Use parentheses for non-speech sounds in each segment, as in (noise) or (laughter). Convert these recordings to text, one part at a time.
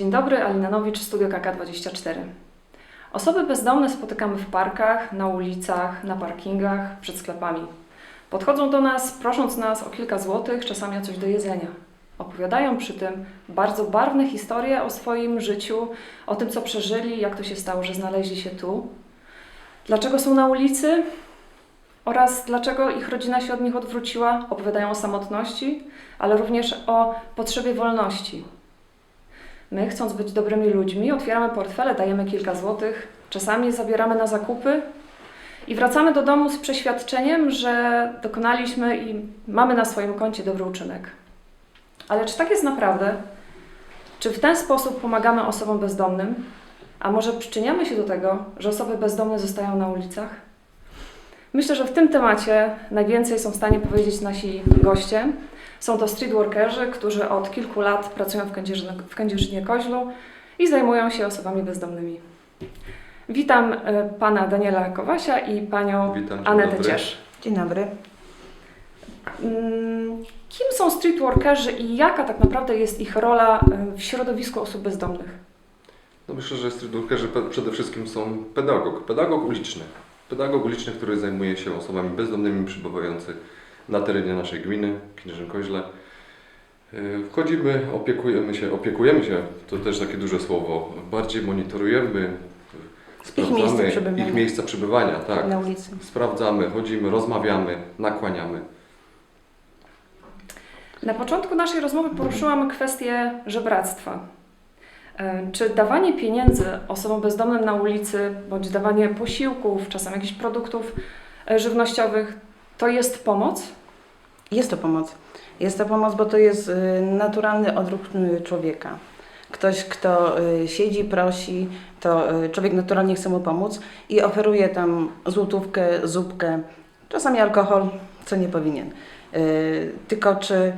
Dzień dobry, Alina Nowicz, Studio KK24. Osoby bezdomne spotykamy w parkach, na ulicach, na parkingach, przed sklepami. Podchodzą do nas, prosząc nas o kilka złotych, czasami o coś do jedzenia. Opowiadają przy tym bardzo barwne historie o swoim życiu, o tym, co przeżyli, jak to się stało, że znaleźli się tu, dlaczego są na ulicy oraz dlaczego ich rodzina się od nich odwróciła. Opowiadają o samotności, ale również o potrzebie wolności. My, chcąc być dobrymi ludźmi, otwieramy portfele, dajemy kilka złotych, czasami zabieramy na zakupy i wracamy do domu z przeświadczeniem, że dokonaliśmy i mamy na swoim koncie dobry uczynek. Ale czy tak jest naprawdę? Czy w ten sposób pomagamy osobom bezdomnym? A może przyczyniamy się do tego, że osoby bezdomne zostają na ulicach? Myślę, że w tym temacie najwięcej są w stanie powiedzieć nasi goście. Są to streetworkerzy, którzy od kilku lat pracują w Kędzierzynie, w Kędzierzynie Koźlu i zajmują się osobami bezdomnymi. Witam e, pana Daniela Kowasia i panią Witam, Anetę dobry. Ciesz. Dzień dobry. Mm, Kim są streetworkerzy i jaka tak naprawdę jest ich rola e, w środowisku osób bezdomnych? No myślę, że streetworkerzy przede wszystkim są pedagog, pedagog uliczny. Pedagog uliczny, który zajmuje się osobami bezdomnymi przybywającymi na terenie naszej gminy, Knierzyn-Koźle. Yy, Wchodzimy, opiekujemy się, opiekujemy się, to też takie duże słowo, bardziej monitorujemy, sprawdzamy miejsce przebywania. ich miejsca przebywania, tak. Na ulicy. Sprawdzamy, chodzimy, rozmawiamy, nakłaniamy. Na początku naszej rozmowy poruszyłam kwestię żebractwa. E, Czy dawanie pieniędzy osobom bezdomnym na ulicy, bądź dawanie posiłków, czasem jakichś produktów e, żywnościowych, to jest pomoc? Jest to pomoc. Jest to pomoc, bo to jest y, naturalny odruch y, człowieka. Ktoś, kto y, siedzi, prosi, to człowiek naturalnie chce mu pomóc i oferuje tam złotówkę, zupkę, czasami alkohol, co nie powinien. Tylko czy,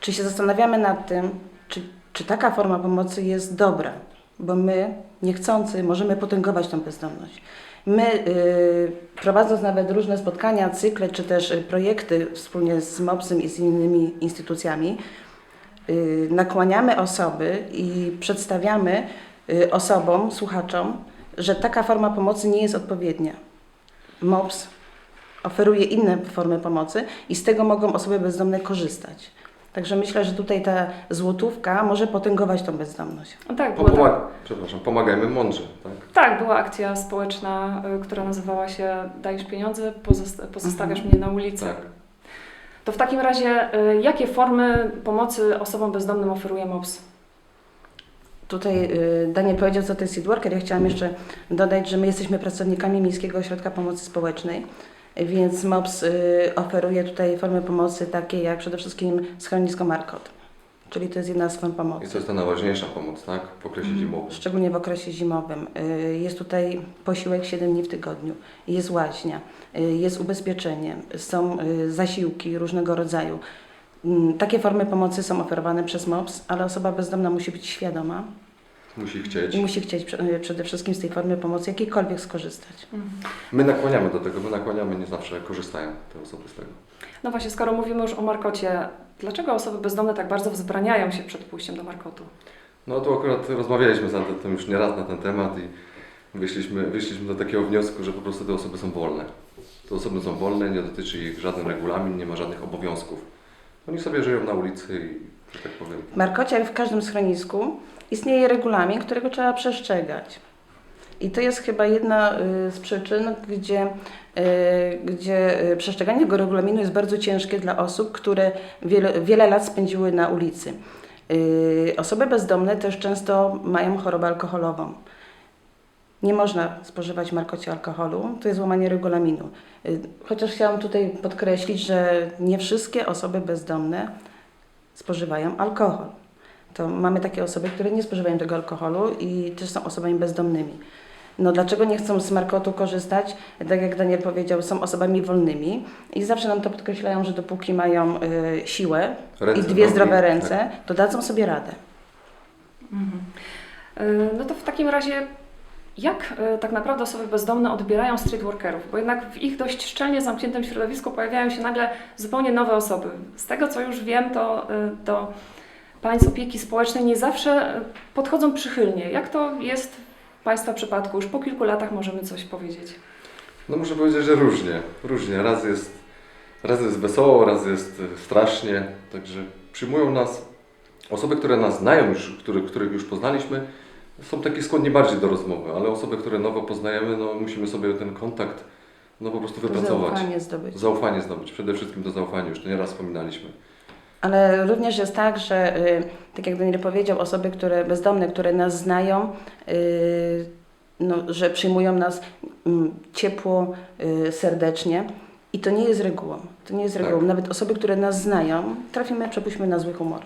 czy się zastanawiamy nad tym, czy, czy taka forma pomocy jest dobra? Bo my, niechcący, możemy potęgować tą bezdomność. My, y, prowadząc nawet różne spotkania, cykle, czy też y, projekty wspólnie z MOPS-em i z innymi instytucjami, y, nakłaniamy osoby i przedstawiamy y, osobom, słuchaczom, że taka forma pomocy nie jest odpowiednia. MOPS oferuje inne formy pomocy i z tego mogą osoby bezdomne korzystać. Także myślę, że tutaj ta złotówka może potęgować tą bezdomność. No tak, była, Pomag- tak, przepraszam, pomagajmy mądrze, tak? Tak, była akcja społeczna, e, która nazywała się Dajesz pieniądze, pozosta- pozostawiasz Mhm. mnie na ulicy. Tak. To w takim razie, e, jakie formy pomocy osobom bezdomnym oferuje MOPS? Tutaj y, Daniel powiedział, co to jest Seedworker. Ja chciałam jeszcze dodać, że my jesteśmy pracownikami Miejskiego Ośrodka Pomocy Społecznej, więc MOPS oferuje tutaj formy pomocy takie jak przede wszystkim schronisko Markot, czyli to jest jedna z form I pomocy. to jest ta najważniejsza pomoc, tak? W okresie Mhm. zimowym. Szczególnie w okresie zimowym. Y, Jest tutaj posiłek 7 dni w tygodniu, jest łaźnia, y, jest ubezpieczenie, są y, zasiłki różnego rodzaju. Mm, Takie formy pomocy są oferowane przez MOPS, ale osoba bezdomna musi być świadoma Musi chcieć. i musi chcieć prze- przede wszystkim z tej formy pomocy jakiejkolwiek skorzystać. My nakłaniamy do tego, my nakłaniamy, nie zawsze korzystają te osoby z tego. No właśnie, skoro mówimy już o Markocie, dlaczego osoby bezdomne tak bardzo wzbraniają się przed pójściem do Markotu? No tu akurat rozmawialiśmy z Antetą już nieraz na ten temat i wyszliśmy, wyszliśmy do takiego wniosku, że po prostu te osoby są wolne. Te osoby są wolne, nie dotyczy ich żaden regulamin, nie ma żadnych obowiązków. Oni sobie żyją na ulicy i, że tak powiem, W Markocie, jak w każdym schronisku, istnieje regulamin, którego trzeba przestrzegać. I to jest chyba jedna y, z przyczyn, gdzie, y, gdzie y, przestrzeganie tego regulaminu jest bardzo ciężkie dla osób, które wiele, wiele lat spędziły na ulicy. Osoby bezdomne też często mają chorobę alkoholową. Nie można spożywać w Markocie alkoholu, to jest łamanie regulaminu. Chociaż chciałam tutaj podkreślić, że nie wszystkie osoby bezdomne spożywają alkohol. To mamy takie osoby, które nie spożywają tego alkoholu i też są osobami bezdomnymi. No dlaczego nie chcą z Markotu korzystać? Tak jak Daniel powiedział, są osobami wolnymi i zawsze nam to podkreślają, że dopóki mają y, siłę Ręce, i dwie nogi, zdrowe tak. ręce, to dadzą sobie radę. Y, No to w takim razie, jak y, tak naprawdę osoby bezdomne odbierają streetworkerów? Bo jednak w ich dość szczelnie zamkniętym środowisku pojawiają się nagle zupełnie nowe osoby. Z tego co już wiem, to, y, to pań z opieki społecznej nie zawsze podchodzą przychylnie. Jak to jest Państwa przypadku? Już po kilku latach możemy coś powiedzieć. No muszę powiedzieć, że różnie. Różnie. Raz jest, raz jest wesoło, raz jest e, strasznie. Także przyjmują nas osoby, które nas znają już, których, których już poznaliśmy, są takie skłonni bardziej do rozmowy, ale osoby, które nowo poznajemy, no musimy sobie ten kontakt no po prostu wypracować. zaufanie zdobyć. Zaufanie zdobyć. Przede wszystkim to zaufanie, już to nieraz wspominaliśmy. Ale również jest tak, że y, tak jak Daniel powiedział, osoby, które bezdomne, które nas znają, y, no, że przyjmują nas mm, ciepło, y, serdecznie. I to nie jest regułą. To nie jest Tak. regułą. Nawet osoby, które nas znają, trafimy, przepuśćmy na zły humor.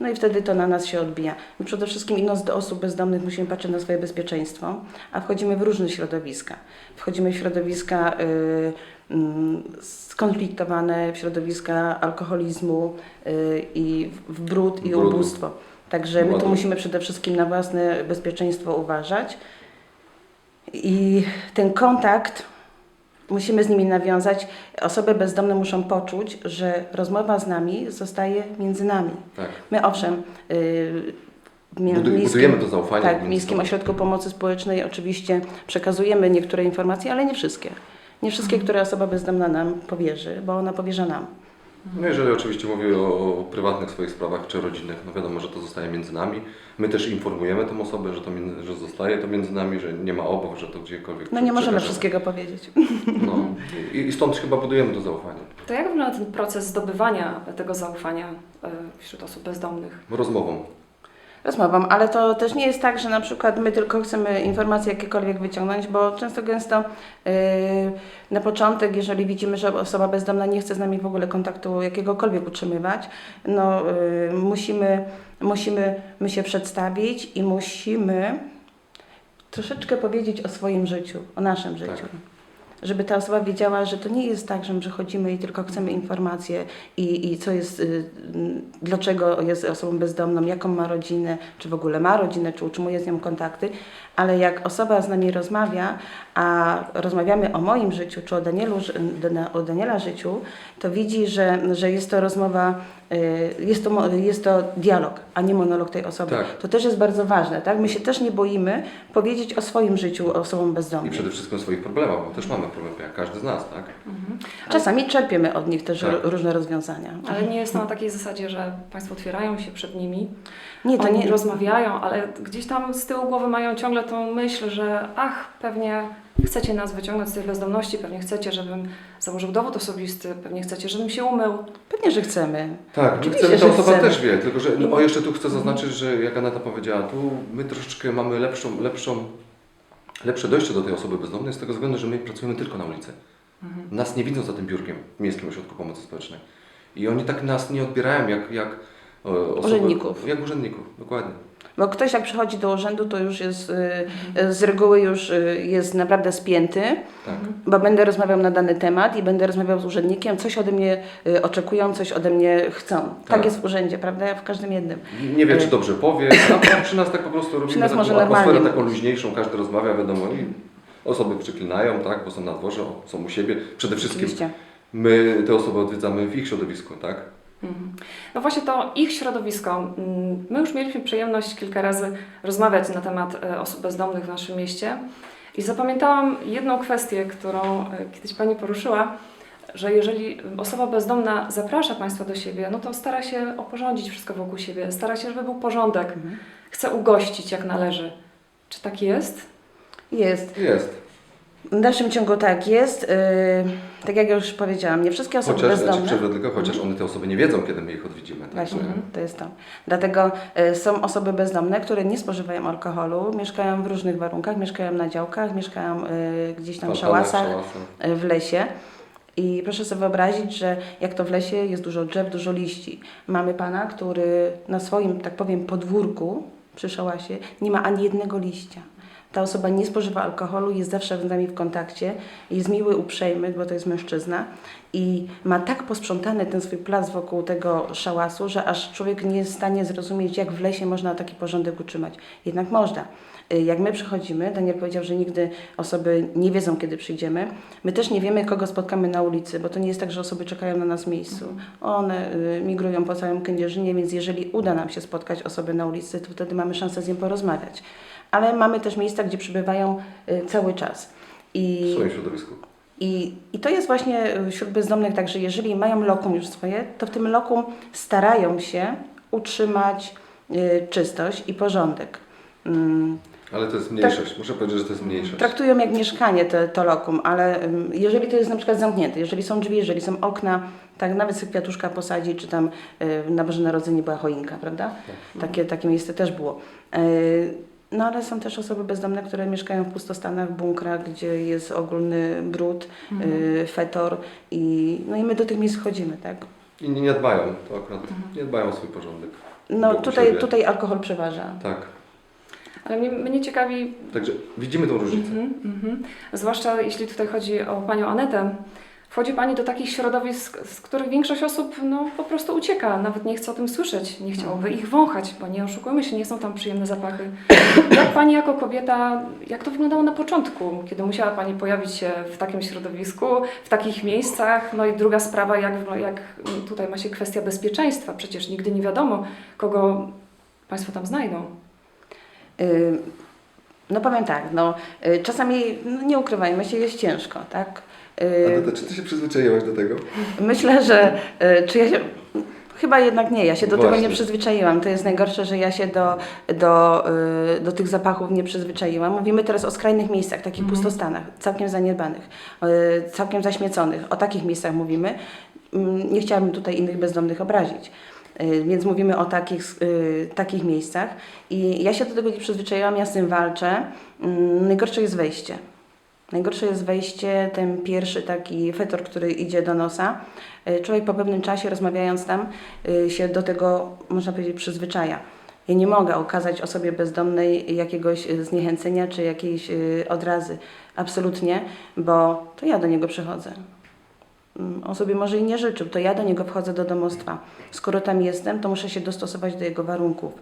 No i wtedy to na nas się odbija. My przede wszystkim idąc do osób bezdomnych musimy patrzeć na swoje bezpieczeństwo, a wchodzimy w różne środowiska. Wchodzimy w środowiska skonfliktowane, w środowiska alkoholizmu y, i w brud i Brudu. ubóstwo. Także my tu musimy przede wszystkim na własne bezpieczeństwo uważać. I ten kontakt musimy z nimi nawiązać. Osoby bezdomne muszą poczuć, że rozmowa z nami zostaje między nami. Tak. My owszem, yy, miejskim- to zaufanie. tak, w Miejskim. Ośrodku Pomocy Społecznej oczywiście przekazujemy niektóre informacje, ale nie wszystkie. Nie wszystkie, które osoba bezdomna nam powierzy, bo ona powierza nam. No jeżeli oczywiście mówię o, prywatnych swoich sprawach czy rodzinnych, no wiadomo, że to zostaje między nami. My też informujemy tą osobę, że to między, że zostaje to między nami, że nie ma obaw, że to gdziekolwiek No nie możemy przekażemy. wszystkiego powiedzieć. No i, i stąd chyba budujemy to zaufanie. To jak wygląda ten proces zdobywania tego zaufania e, wśród osób bezdomnych? Rozmową. Rozmową, ale to też nie jest tak, że na przykład my tylko chcemy informacje jakiekolwiek wyciągnąć, bo często gęsto yy, na początek, jeżeli widzimy, że osoba bezdomna nie chce z nami w ogóle kontaktu jakiegokolwiek utrzymywać, no yy, musimy, musimy my się przedstawić i musimy troszeczkę powiedzieć o swoim życiu, o naszym życiu. Tak. Żeby ta osoba wiedziała, że to nie jest tak, że my przychodzimy i tylko chcemy informacje i, i co jest, y, mm, dlaczego jest osobą bezdomną, jaką ma rodzinę, czy w ogóle ma rodzinę, czy utrzymuje z nią kontakty, ale jak osoba z nami rozmawia, a rozmawiamy o moim życiu, czy o, Danielu, o Daniela życiu, to widzi, że, że jest to rozmowa, y, jest to, jest to dialog, a nie monolog tej osoby. Tak. To też jest bardzo ważne, tak? My się też nie boimy powiedzieć o swoim życiu osobom I bezdomnym. przede wszystkim o swoich problemach, bo też mamy problemy, jak każdy z nas, tak? Czasami czerpiemy od nich też Tak. różne rozwiązania. Ale nie jest to na takiej zasadzie, że Państwo otwierają się przed nimi, Nie, to oni nie. rozmawiają, ale gdzieś tam z tyłu głowy mają ciągle tą myśl, że ach, pewnie chcecie nas wyciągnąć z tej bezdomności, pewnie chcecie, żebym założył dowód osobisty, pewnie chcecie, żebym się umył. Pewnie, że chcemy. Tak, my Oczywiście, chcemy, ta że osoba chcemy. też wie, tylko że no, o jeszcze tu chcę zaznaczyć, że jak Aneta powiedziała, tu my troszeczkę mamy lepszą, lepszą, lepsze dojście do tej osoby bezdomnej z tego względu, że my pracujemy tylko na ulicy. Nas nie widzą za tym biurkiem w Miejskim Ośrodku Pomocy Społecznej. I oni tak nas nie odbierają jak, jak e, osoby, Urzędników. Jak urzędników, dokładnie. Bo ktoś jak przychodzi do urzędu, to już jest y, z reguły już y, jest naprawdę spięty, Tak. bo będę rozmawiał na dany temat i będę rozmawiał z urzędnikiem, coś ode mnie y, oczekują, coś ode mnie chcą. Tak, Tak. jest w urzędzie, prawda? W każdym jednym. Nie wie, czy dobrze powie, przy nas tak po prostu robimy nas taką może atmosferę normalnie taką mówić. luźniejszą, każdy rozmawia, wiadomo, i osoby przyklinają, tak, bo są na dworze, o, są u siebie. Przede wszystkim Oczywiście. my te osoby odwiedzamy w ich środowisku, tak? Mhm. No właśnie to ich środowisko. Mm, My już mieliśmy przyjemność kilka razy rozmawiać na temat e, osób bezdomnych w naszym mieście i zapamiętałam jedną kwestię, którą e, kiedyś Pani poruszyła, że jeżeli osoba bezdomna zaprasza Państwa do siebie, no to stara się oporządzić wszystko wokół siebie, stara się, żeby był porządek, Mhm. chce ugościć jak należy. Czy tak jest? Jest. Jest. W dalszym ciągu tak jest. Y, tak jak już powiedziałam, nie wszystkie osoby Chociaż, znaczy, bezdomne. przerwę tylko, chociaż one te osoby nie wiedzą, kiedy my ich odwiedzimy. Tak? Właśnie, to jest to. Dlatego y, są osoby bezdomne, które nie spożywają alkoholu, mieszkają w różnych warunkach, mieszkają na działkach, mieszkają y, gdzieś tam w szałasach, y, w lesie. I proszę sobie wyobrazić, że jak to w lesie jest dużo drzew, dużo liści. Mamy pana, który na swoim, tak powiem, podwórku przy szałasie nie ma ani jednego liścia. Ta osoba nie spożywa alkoholu, jest zawsze z nami w kontakcie, jest miły, uprzejmy, bo to jest mężczyzna i ma tak posprzątany ten swój plac wokół tego szałasu, że aż człowiek nie jest w stanie zrozumieć, jak w lesie można taki porządek utrzymać. Jednak można. Y, Jak my przychodzimy, Daniel powiedział, że nigdy osoby nie wiedzą, kiedy przyjdziemy. My też nie wiemy, kogo spotkamy na ulicy, bo to nie jest tak, że osoby czekają na nas w miejscu. One y, migrują po całym Kędzierzynie, więc jeżeli uda nam się spotkać osobę na ulicy, to wtedy mamy szansę z nią porozmawiać. Ale mamy też miejsca, gdzie przybywają y, cały czas. W I swoim środowisku. i, I to jest właśnie wśród bezdomnych tak, że jeżeli mają lokum już swoje, to w tym lokum starają się utrzymać czystość i porządek. Ale to jest mniejszość. Muszę powiedzieć, że to jest mniejszość. Traktują jak mieszkanie te, to lokum, ale jeżeli to jest na przykład zamknięte, jeżeli są drzwi, jeżeli są okna, tak nawet sobie kwiatuszka posadzi, czy tam y, na Boże Narodzenie była choinka, prawda? Takie, takie miejsce też było. Y, no ale są też osoby bezdomne, które mieszkają w pustostanach, w bunkrach, gdzie jest ogólny brud, y, fetor i, no i my do tych miejsc chodzimy, tak? Inni nie dbają, to akurat nie dbają o swój porządek. No tutaj, siebie. tutaj alkohol przeważa. Tak. Ale mnie, mnie ciekawi, Także widzimy tą różnicę. Mhm, mhm. Zwłaszcza jeśli tutaj chodzi o panią Anetę. Wchodzi pani do takich środowisk, z których większość osób no, po prostu ucieka, nawet nie chce o tym słyszeć, nie chciałoby ich wąchać, bo nie oszukujmy się, nie są tam przyjemne zapachy. Jak pani jako kobieta, jak to wyglądało na początku, kiedy musiała pani pojawić się w takim środowisku, w takich miejscach? No i druga sprawa, jak, jak tutaj ma się kwestia bezpieczeństwa, przecież nigdy nie wiadomo, kogo państwo tam znajdą. Y, No powiem tak, no, y, czasami, no, nie ukrywajmy się, jest ciężko, tak? Y, Aneta, czy ty się przyzwyczaiłaś do tego? Myślę, że y, czy ja się. Chyba jednak nie, ja się do tego Właśnie. nie przyzwyczaiłam. To jest najgorsze, że ja się do, do, y, do tych zapachów nie przyzwyczaiłam. Mówimy teraz o skrajnych miejscach, takich Mhm. pustostanach, całkiem zaniedbanych, y, całkiem zaśmieconych. O takich miejscach mówimy. Mm, Nie chciałabym tutaj innych bezdomnych obrazić. Y, Więc mówimy o takich, y, takich miejscach i ja się do tego nie przyzwyczaiłam, ja z tym walczę. Mm, Najgorsze jest wejście. Najgorsze jest wejście, ten pierwszy taki fetor, który idzie do nosa. Y, Człowiek po pewnym czasie, rozmawiając tam, się do tego, można powiedzieć, przyzwyczaja. Ja nie mogę okazać osobie bezdomnej jakiegoś zniechęcenia czy jakiejś odrazy. Absolutnie, bo to ja do niego przychodzę. Mm, On sobie może i nie życzył, to ja do niego wchodzę do domostwa. Skoro tam jestem, to muszę się dostosować do jego warunków.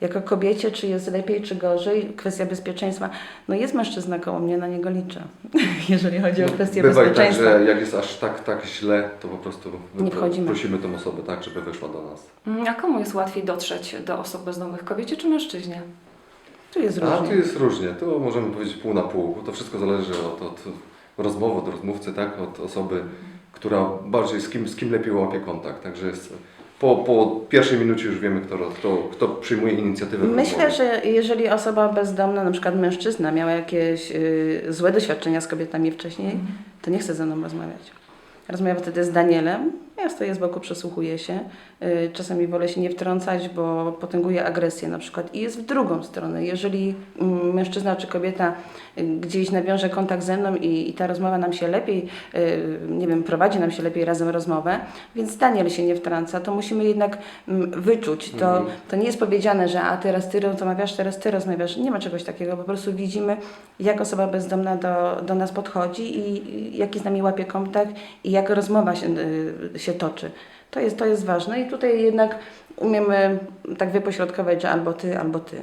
Jako kobiecie, czy jest lepiej, czy gorzej, kwestia bezpieczeństwa. No jest mężczyzna koło mnie, na niego liczę, (laughs) jeżeli chodzi o kwestię Bywa i tak, bezpieczeństwa. że jak jest aż tak, tak źle, to po prostu Nie wchodzimy. prosimy tą osobę tak, żeby weszła do nas. Mm, A komu jest łatwiej dotrzeć do osób bezdomnych, kobiecie czy mężczyźnie? Tu jest A różnie. tu jest różnie, tu możemy powiedzieć pół na pół, bo to wszystko zależy od, od rozmowy, od rozmówcy, tak, od osoby, która bardziej z kim, z kim lepiej łapie kontakt. Także jest, po, po pierwszej minucie już wiemy, kto, kto, kto przyjmuje inicjatywę. Myślę, że jeżeli osoba bezdomna, na przykład mężczyzna, miała jakieś y, złe doświadczenia z kobietami wcześniej, to nie chce ze mną rozmawiać. Rozmawiam wtedy z Danielem, ja stoję z boku, przysłuchuję się. Y, czasami wolę się nie wtrącać, bo potęguje agresję na przykład. I jest w drugą stronę. Jeżeli mm, mężczyzna czy kobieta y, gdzieś nawiąże kontakt ze mną i, i ta rozmowa nam się lepiej, y, nie wiem, prowadzi nam się lepiej razem rozmowę, więc Daniel się nie wtrąca, to musimy jednak mm, wyczuć. To, Mhm. to nie jest powiedziane, że a teraz ty rozmawiasz, teraz ty rozmawiasz. Nie ma czegoś takiego. Po prostu widzimy, jak osoba bezdomna do, do nas podchodzi i, jaki z nami łapie kontakt i jak rozmowa się, y, się toczy. To jest, to jest ważne i tutaj jednak umiemy tak wypośrodkować, że albo ty, albo ty.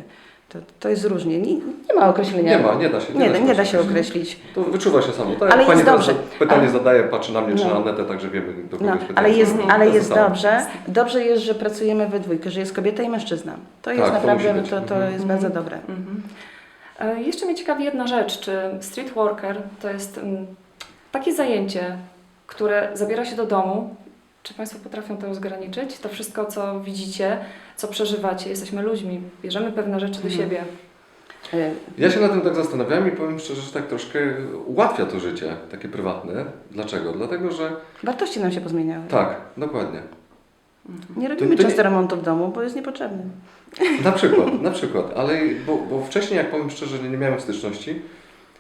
To, to jest różnie. Nie, nie ma określenia. Nie ma, nie da się. Nie, da- nie da się określić. To wyczuwa się samo. Tak, Ale pani jest dobrze. pytanie Ale- zadaje, patrzy na mnie czy No. na Anetę, także wiemy do kogo No, jest pytanie. ale jest, Mhm. ale To jest samo. dobrze. Dobrze jest, że pracujemy we dwójkę, że jest kobieta i mężczyzna. To jest Tak, to naprawdę, być. to, to Mhm. jest bardzo dobre. Mhm. E, Jeszcze mnie ciekawi jedna rzecz, czy street worker to jest mm, takie zajęcie, które zabiera się do domu. Czy Państwo potrafią to rozgraniczyć? To wszystko, co widzicie, co przeżywacie, jesteśmy ludźmi, bierzemy pewne rzeczy do Mhm. siebie. Ja się na tym tak zastanawiam i powiem szczerze, że tak troszkę ułatwia to życie, takie prywatne. Dlaczego? Dlatego, że Wartości nam się pozmieniały. tak, dokładnie. Nie robimy To- to nie- często remontu w domu, bo jest niepotrzebny. Na przykład, na przykład, ale bo, bo wcześniej, jak powiem szczerze, nie, nie miałem styczności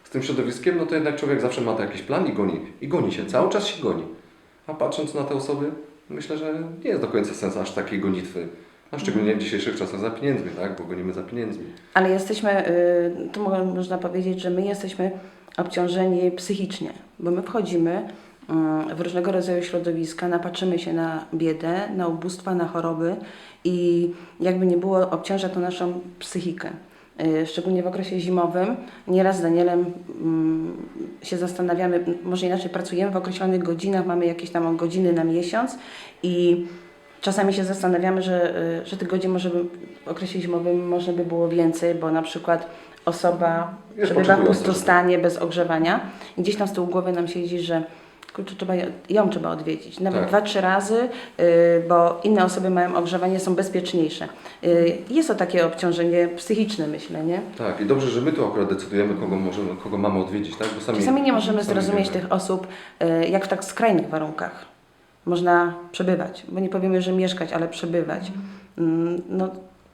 z tym środowiskiem, no to jednak człowiek zawsze ma to jakiś plan i goni, i goni się, cały czas się goni. A patrząc na te osoby, myślę, że nie jest do końca sens aż takiej gonitwy. A szczególnie w dzisiejszych czasach za pieniędzmi, tak? Bo gonimy za pieniędzmi. Ale jesteśmy, y, tu mo- można powiedzieć, że my jesteśmy obciążeni psychicznie, bo my wchodzimy y, w różnego rodzaju środowiska, napatrzymy się na biedę, na ubóstwa, na choroby i jakby nie było, obciąża to naszą psychikę. Y, szczególnie w okresie zimowym. Nieraz z Danielem mm, się zastanawiamy, może inaczej pracujemy w określonych godzinach, mamy jakieś tam godziny na miesiąc i czasami się zastanawiamy, że, y, że tych godzin może by, w okresie zimowym można by było więcej, bo na przykład osoba Jest przebywa w pustostanie bez ogrzewania i gdzieś tam z tyłu głowy nam siedzi, że kurczę, trzeba, ją- trzeba odwiedzić. Nawet Tak. dwa, trzy razy, y, bo inne osoby mają ogrzewanie, są bezpieczniejsze. Y, jest to takie obciążenie psychiczne, myślę, nie? Tak, i dobrze, że my tu akurat decydujemy, kogo, możemy, kogo mamy odwiedzić, tak? Bo sami, Czasami nie możemy sami zrozumieć wiemy. tych osób, y, jak w tak skrajnych warunkach można przebywać. Bo nie powiemy, że mieszkać, ale przebywać. Mm, No,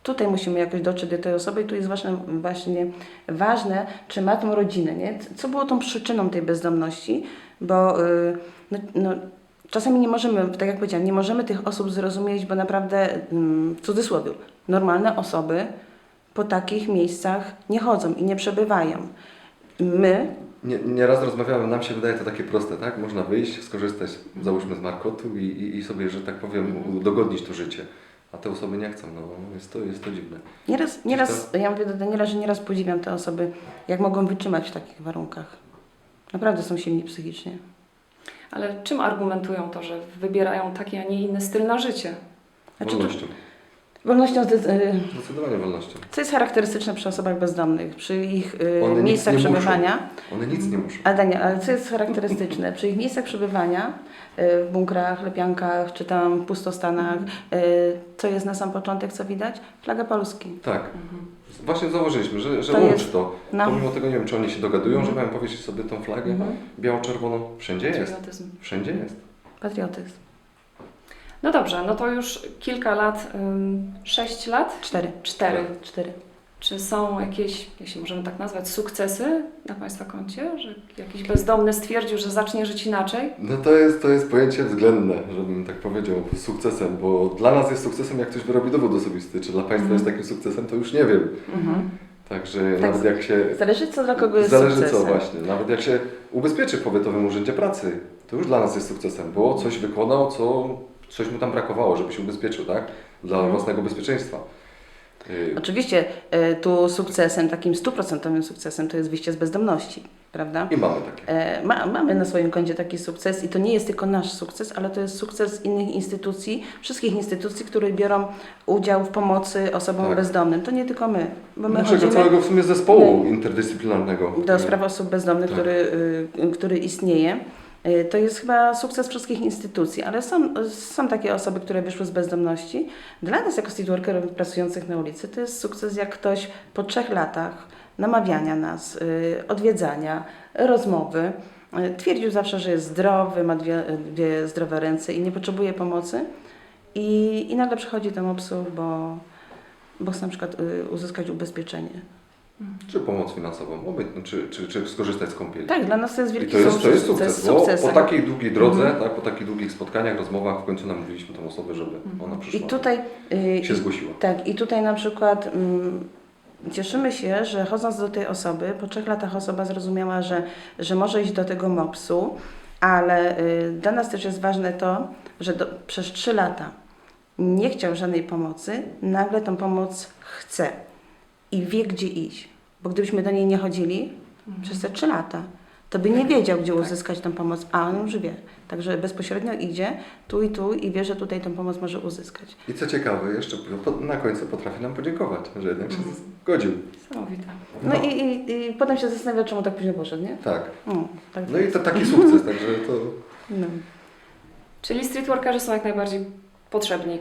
tutaj musimy jakoś dotrzeć do tej osoby i tu jest właśnie, właśnie ważne, czy ma tą rodzinę, nie? Co było tą przyczyną tej bezdomności, bo y, no, no, czasami nie możemy, tak jak powiedziałam, nie możemy tych osób zrozumieć, bo naprawdę, mm, w cudzysłowie, normalne osoby po takich miejscach nie chodzą i nie przebywają. My, Nie, nieraz rozmawiamy, nam się wydaje to takie proste, tak? Można wyjść, skorzystać, załóżmy z markotu i, i, i sobie, że tak powiem, udogodnić to życie. A te osoby nie chcą, no jest to, jest to dziwne. Nieraz, nieraz ja mówię do Daniela, że nieraz podziwiam te osoby, jak mogą wytrzymać w takich warunkach. Naprawdę są silni psychicznie. Ale czym argumentują to, że wybierają taki, a nie inny styl na życie? Znaczy, to, Wolnością. wolnością, zde- y, Zdecydowanie wolnością. co jest charakterystyczne przy osobach bezdomnych, przy ich y, One nic miejscach nie muszą. przebywania. One nic nie muszą. A Daniel, ale co jest charakterystyczne? Przy ich miejscach przebywania, y, w bunkrach, lepiankach, czy tam pustostanach, y, co jest na sam początek, co widać? Flaga Polski. Tak. Właśnie założyliśmy, że, że To łączy jest- to. No. Pomimo tego nie wiem, czy oni się dogadują, że Mhm. mają powiesić sobie tą flagę Mhm. biało-czerwoną. Wszędzie jest. Patriotyzm. Wszędzie jest. Patriotyzm. No dobrze, no to już kilka lat, ym, sześć lat? Cztery. Cztery. Cztery. Czy są jakieś, jeśli możemy tak nazwać, sukcesy na Państwa koncie? Że jakiś bezdomny stwierdził, że zacznie żyć inaczej? No to jest, to jest pojęcie względne, żebym tak powiedział, sukcesem, bo dla nas jest sukcesem, jak ktoś wyrobi dowód osobisty, czy dla Państwa Mhm. jest takim sukcesem, to już nie wiem. Mhm. Także Tak. nawet jak się... Zależy co dla kogo jest Zależy sukcesem. co właśnie, nawet jak się ubezpieczy w powiatowym urzędzie pracy, to już dla nas jest sukcesem, bo coś wykonał, co coś mu tam brakowało, żeby się ubezpieczył, tak? Dla Mhm. własnego bezpieczeństwa. Y, Oczywiście e, tu sukcesem, takim stuprocentowym sukcesem to jest wyjście z bezdomności, prawda? I mamy takie. E, Ma, mamy na swoim koncie taki sukces i to nie jest tylko nasz sukces, ale to jest sukces innych instytucji, wszystkich instytucji, które biorą udział w pomocy osobom Tak. bezdomnym. To nie tylko my, bo my Naszego całego w sumie zespołu interdyscyplinarnego. do spraw osób bezdomnych, Tak. który, y, który istnieje. Y, To jest chyba sukces wszystkich instytucji, ale są, są takie osoby, które wyszły z bezdomności. Dla nas, jako streetworkerów pracujących na ulicy, to jest sukces, jak ktoś po trzech latach namawiania nas, y, odwiedzania, rozmowy, y, twierdził zawsze, że jest zdrowy, ma dwie, dwie zdrowe ręce i nie potrzebuje pomocy. I, i nagle przychodzi do MOPS-u, bo, bo chce na przykład uzyskać ubezpieczenie. Czy pomoc finansową, obojętnie, czy, czy, czy skorzystać z kąpieli. Tak, dla nas to jest I wielki to jest, to jest sukces, bo sukcesem. po takiej długiej drodze, Mhm. tak, po takich długich spotkaniach, rozmowach w końcu namówiliśmy tą osobę, żeby ona I przyszła tutaj, y, się i, zgłosiła. tak, i tutaj na przykład mm, cieszymy się, że chodząc do tej osoby, po trzech latach osoba zrozumiała, że, że może iść do tego MOPS-u, ale y, dla nas też jest ważne to, że do, przez trzy lata nie chciał żadnej pomocy, nagle tą pomoc chce i wie, gdzie iść. Bo gdybyśmy do niej nie chodzili przez te trzy lata, to by nie wiedział, gdzie uzyskać tę pomoc, a on już wie. Także bezpośrednio idzie tu i tu i wie, że tutaj tę pomoc może uzyskać. I co ciekawe, jeszcze na końcu potrafi nam podziękować, że jednak się zgodził. Niesamowite. No, i, i, i potem się zastanawia, czemu tak późno poszedł, nie? Tak. No, tak No i to taki (laughs) sukces, także to no. Czyli streetworkerzy są jak najbardziej potrzebni.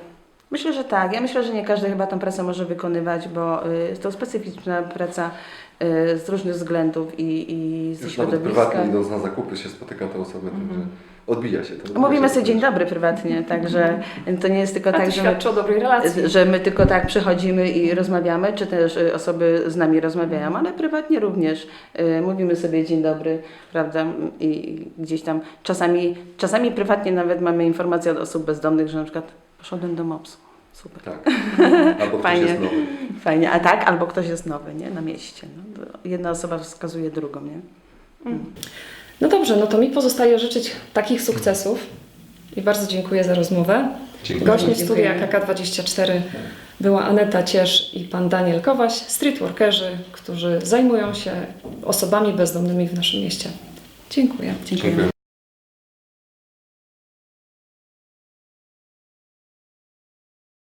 Myślę, że tak. Ja myślę, że nie każdy chyba tę pracę może wykonywać, bo y, jest to specyficzna praca y, z różnych względów i, i z już nawet środowiska. prywatnie idąc na zakupy się spotyka te osoby, także Mhm. odbija się to. odbija Mówimy się sobie to dzień też. dobry prywatnie, także to nie jest tylko A to tak, że my, świadczy o dobrej relacji. że my tylko tak przychodzimy i rozmawiamy, czy też y, osoby z nami rozmawiają, ale prywatnie również y, mówimy sobie dzień dobry, prawda? I gdzieś tam czasami, czasami prywatnie nawet mamy informacje od osób bezdomnych, że na przykład poszedłem do MOPS. Super. Tak. (laughs) Albo ktoś Fajnie. jest nowy. Fajnie, a tak, albo ktoś jest nowy, nie? Na mieście. No, jedna osoba wskazuje drugą, nie? No dobrze, no to mi pozostaje życzyć takich sukcesów i bardzo dziękuję za rozmowę. Dziękuję. Dziękujemy. studia KK24 była Aneta Ciesz i pan Daniel Kowaś, streetworkerzy, którzy zajmują się osobami bezdomnymi w naszym mieście. Dziękuję. Dziękuję. Dziękuję.